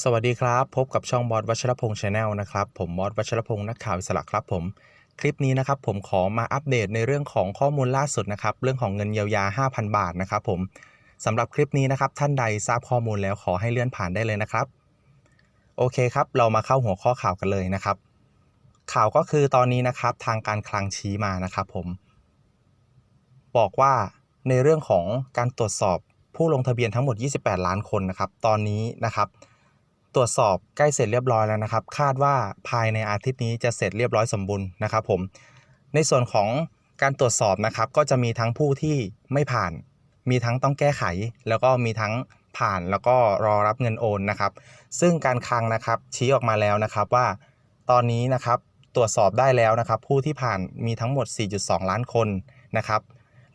สวัสดีครับ พบกับช่องบอสวัชรพงษ์ชาแนลนะครับ ผมบอสวัชรพงษ์นักข่าวอิสระครับผม คลิปนี้นะครับผมขอมาอัปเดตในเรื่องของข้อมูลล่าสุดนะครับ เรื่องของเงินเยียวยา 5,000 บาทนะครับผมสำหรับคลิปนี้นะครับ ท่านใดทราบข้อมูลแล้วขอให้เลื่อนผ่านได้เลยนะครับ โอเคครับ เรามาเข้าหัวข้อข่าวกันเลยนะครับ ข่าวก็คือตอนนี้นะครับทางการคลังชี้มานะครับผม บอกว่าในเรื่องของการตรวจสอบผู้ลงทะเบียนทั้งหมด 28 ล้านคนนะครับ ตอนนี้นะครับ ตรวจสอบใกล้เสร็จเรียบร้อยแล้วนะครับ คาดว่าภายในอาทิตย์นี้จะเสร็จเรียบร้อยสมบูรณ์นะครับผมในส่วนของการตรวจสอบนะครับ ก็จะมีทั้งผู้ที่ไม่ผ่าน มีทั้งต้องแก้ไข แล้วก็มีทั้งผ่านแล้วก็รอรับเงินโอนนะครับ ซึ่งการคลังนะครับชี้ออกมาแล้วนะครับว่า ตอนนี้นะครับตรวจสอบได้แล้วนะครับ ผู้ที่ผ่านมีทั้งหมด 4.2 ล้านคนนะครับ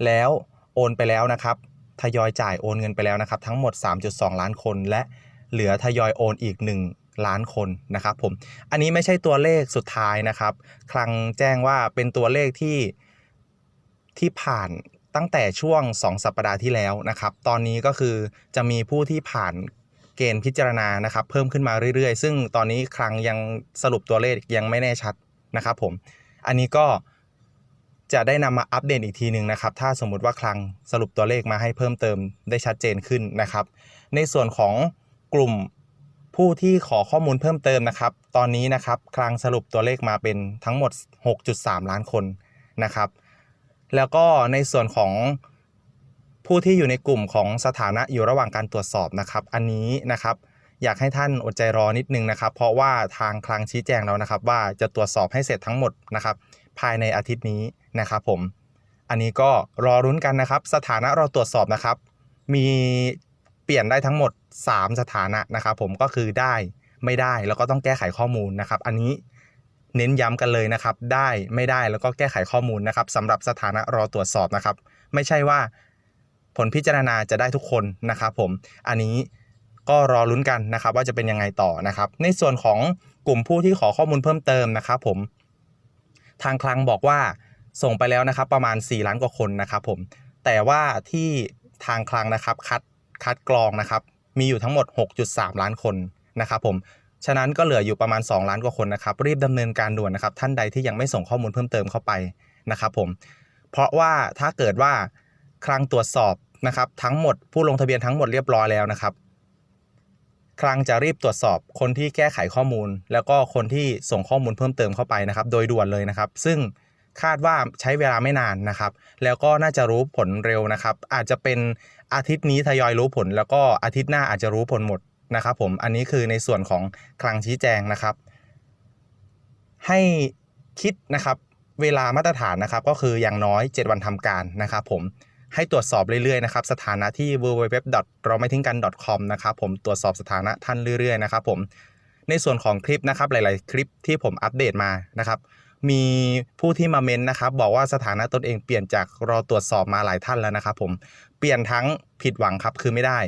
แล้วโอนไปแล้วนะครับทยอยจ่ายโอนเงินไปแล้วนะครับ ทั้งหมด 3.2 ล้านคนและ เหลือทยอยโอนอีก 1 ล้านคนนะครับผม อันนี้ไม่ใช่ตัวเลขสุดท้ายนะครับ คลังแจ้งว่าเป็นตัวเลขที่ที่ผ่านตั้งแต่ช่วง 2 สัปดาห์ที่แล้วนะครับ ตอนนี้ก็คือจะมีผู้ที่ผ่านเกณฑ์พิจารณานะครับ เพิ่มขึ้นมาเรื่อยๆ ซึ่งตอนนี้คลังยังสรุปตัวเลขยังไม่แน่ชัดนะครับผม อันนี้ก็จะได้นำมาอัปเดตอีกทีหนึ่งนะครับ ถ้าสมมุติว่าคลังสรุปตัวเลขมาให้เพิ่มเติมได้ชัดเจนขึ้นนะครับ ในส่วนของ กลุ่มผู้ที่ขอข้อมูลเพิ่มเติมนะครับ ตอนนี้นะครับคลังสรุปตัวเลขมาเป็นทั้งหมด 6.3 ล้านคนนะครับ แล้วก็ในส่วนของผู้ที่อยู่ในกลุ่มของสถานะอยู่ระหว่างการตรวจสอบนะครับ อันนี้นะครับอยากให้ท่านอดใจรอนิดนึงนะครับ เพราะว่าทางคลังชี้แจงแล้วนะครับ ว่าจะตรวจสอบให้เสร็จทั้งหมดนะครับ ภายในอาทิตย์นี้นะครับผม อันนี้ก็รอรุ้นกันนะครับ สถานะเราตรวจสอบนะครับ มี เปลี่ยนได้ทั้งหมด 3 สถานะนะครับผมก็คือได้ไม่ได้แล้วก็ต้องแก้ไขข้อมูลนะครับ อันนี้เน้นย้ำกันเลยนะครับ ได้ไม่ได้แล้วก็แก้ไขข้อมูลนะครับสำหรับสถานะรอตรวจสอบนะครับ ไม่ใช่ว่าผลพิจารณาจะได้ทุกคนนะครับผมอันนี้ก็รอลุ้นกันนะครับ ว่าจะเป็นยังไงต่อนะครับ ในส่วนของกลุ่มผู้ที่ขอข้อมูลเพิ่มเติมนะครับผมทางคลังบอกว่าส่งไปแล้วนะครับ ประมาณ 4 ล้านกว่าคนนะครับผมแต่ว่าที่ทางคลังนะครับคัด คัดกรองนะครับ มีอยู่ทั้งหมด 6.3 ล้านคนนะครับผม ฉะนั้นก็เหลืออยู่ประมาณ 2 ล้านกว่าคนนะครับ รีบดำเนินการด่วนนะครับ ท่านใดที่ยังไม่ส่งข้อมูลเพิ่มเติมเข้าไปนะครับผม เพราะว่าถ้าเกิดว่าคลังตรวจสอบนะครับทั้งหมดผู้ลงทะเบียนทั้งหมดเรียบร้อยแล้วนะครับคลังจะรีบตรวจสอบคนที่แก้ไขข้อมูล แล้วก็คนที่ส่งข้อมูลเพิ่มเติมเข้าไปนะครับ โดยด่วนเลยนะครับ ซึ่งคาดว่าใช้เวลาไม่นานนะครับ แล้วก็น่าจะรู้ผลเร็วนะครับ อาจจะเป็น อาทิตย์นี้ทยอยรู้ผล แล้วก็อาทิตย์หน้าอาจจะรู้ผลหมดนะครับผมอันนี้คือในส่วนของคลังชี้แจงนะครับ ให้คิดนะครับเวลามาตรฐานนะครับก็คืออย่างน้อย 7 วันทำการนะครับผมให้ตรวจสอบเรื่อยๆนะครับสถานะที่ www เราไม่ทิ้งกัน .com นะครับผมตรวจสอบสถานะท่านเรื่อยๆนะครับผมในส่วนของคลิปนะครับหลาย ๆ คลิปที่ผมอัปเดตมานะครับ มีผู้ที่มาเม้นนะครับ บอกว่าสถานะตนเองเปลี่ยนจากรอตรวจสอบมาหลายท่านแล้วนะครับผมเปลี่ยนทั้งผิดหวังครับคือไม่ได้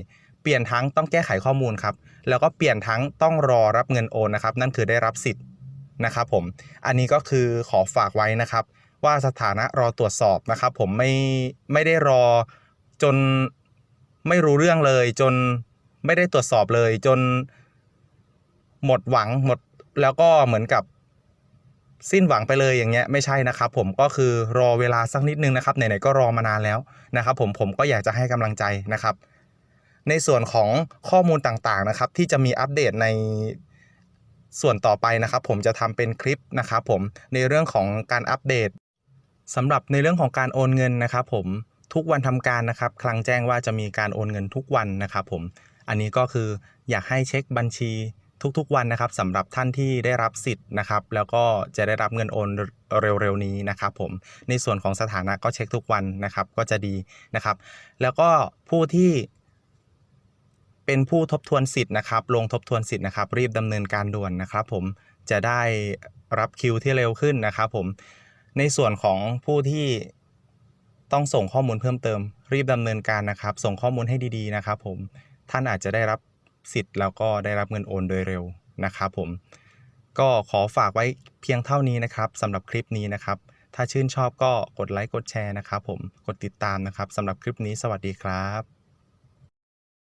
เปลี่ยนทั้งต้องแก้ไขข้อมูลครับแล้วก็เปลี่ยนทั้งต้องรอรับเงินโอนนะครับ นั่นคือได้รับสิทธิ์นะครับผมอันนี้ก็คือขอฝากไว้นะครับ ว่าสถานะรอตรวจสอบนะครับ ผมไม่ไม่ได้รอจนไม่รู้เรื่องเลย จนไม่ได้ตรวจสอบเลย จนหมดหวังหมดแล้วก็เหมือนกับ สิ้นหวังไปเลยอย่างเงี้ยไม่ใช่นะครับผมก็คือรอเวลาสักนิดนึงนะครับไหนๆก็รอมานานแล้วนะครับผมผมก็อยากจะให้กำลังใจนะครับ ในส่วนของข้อมูลต่างๆนะครับ ที่จะมีอัปเดตในส่วนต่อไปนะครับ ผมจะทำเป็นคลิปนะครับผมในเรื่องของการอัปเดตสำหรับในเรื่องของการโอนเงินนะครับ ผมทุกวันทำการนะครับคลังแจ้งว่าจะมีการโอนเงินทุกวันนะครับ ผมอันนี้ก็คืออยากให้เช็คบัญชี ทุกๆวันนะครับสำหรับท่านที่ได้รับสิทธิ์นะครับ แล้วก็จะได้รับเงินโอนเร็วๆนี้นะครับผมในส่วนของสถานะก็เช็คทุกวันนะครับก็จะดีนะครับ แล้วก็ผู้ที่เป็นผู้ทบทวนสิทธิ์นะครับ ลงทบทวนสิทธิ์นะครับ รีบดำเนินการด่วนนะครับ ผมจะได้รับคิวที่เร็วขึ้นนะครับ ผมในส่วนของผู้ที่ต้องส่งข้อมูลเพิ่มเติม รีบดำเนินการนะครับ ส่งข้อมูลให้ดีๆนะครับ ผมท่านอาจจะได้รับ สิทธิ์แล้วก็ได้รับเงินโอนโดยเร็วนะครับผมก็ขอฝากไว้เพียงเท่านี้นะครับสำหรับคลิปนี้นะครับ ถ้าชื่นชอบก็กดไลค์กดแชร์นะครับผมกดติดตามนะครับสำหรับคลิปนี้สวัสดีครับ